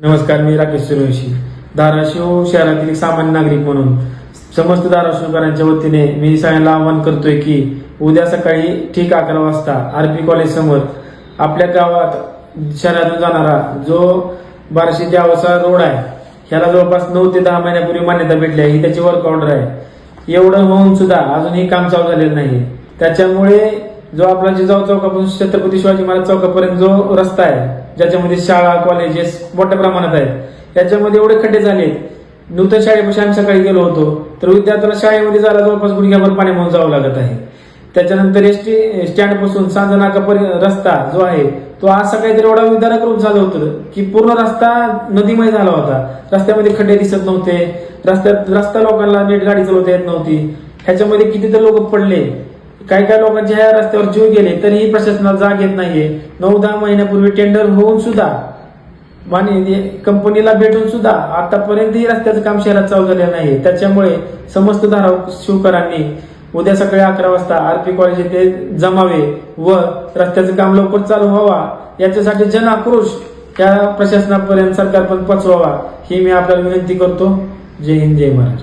नमस्कार मी राकेश सूर्यवंशी. धाराशिव शहरातील एक सामान्य नागरिक म्हणून समस्त धाराशिवकरांच्या वतीने मी सगळ्यांना आवाहन करतोय की उद्या सकाळी ठीक अकरा वाजता आरपी कॉलेज समोर आपल्या गावात शहरातून जाणारा जो बाराशे द्यावसा रोड आहे ह्याला जवळपास नऊ ते दहा महिन्यापूर्वी मान्यता भेटली आहे. ही त्याची वर्क ऑर्डर आहे. एवढं होऊन सुद्धा अजूनही काम चालू झालेलं नाही. त्याच्यामुळे जो आपला जिजाऊ चौकापासून छत्रपती शिवाजी महाराज चौकापर्यंत जो रस्ता आहे ज्याच्यामध्ये शाळा कॉलेजेस मोठ्या प्रमाणात आहेत. याच्यामध्ये एवढे खड्डे झाले. नूतन शाळेपाशी आम्ही सकाळी गेलो होतो. तर विद्यार्थ्याला शाळेमध्ये जायला जवळपास गुडघ्याभर पाणी म्हणून जावं लागत आहे. त्याच्यानंतर एस टी स्टँडपासून सांजनाकापर्यंत रस्ता जो आहे तो आज सकाळी एवढा विदारा करून चालू होतं की पूर्ण रस्ता नदीमय झाला होता. रस्त्यामध्ये खड्डे दिसत नव्हते. रस्त्यात रस्ता लोकांना नीट गाडी चालवता येत नव्हती. ह्याच्यामध्ये कितीतरी लोक पडले. काही काही लोकांचे ह्या रस्त्यावर जीव गेले तरीही प्रशासनाला जाग येत नाहीये. नऊ दहा महिन्यापूर्वी टेंडर होऊन सुद्धा आणि कंपनीला भेटून सुद्धा आतापर्यंतही रस्त्याचं काम शहरात चालू झालेलं नाही त्याच्यामुळे समस्त धाराव शिवकरांनी उद्या सकाळी अकरा वाजता आरपी कॉलेज येथे जमावे व रस्त्याचं काम लवकर चालू व्हावा. याच्यासाठी जन आक्रोश त्या प्रशासनापर्यंत सरकारपर्यंत पोचवावा ही मी आपल्याला विनंती करतो. जय हिंद जय महाराज.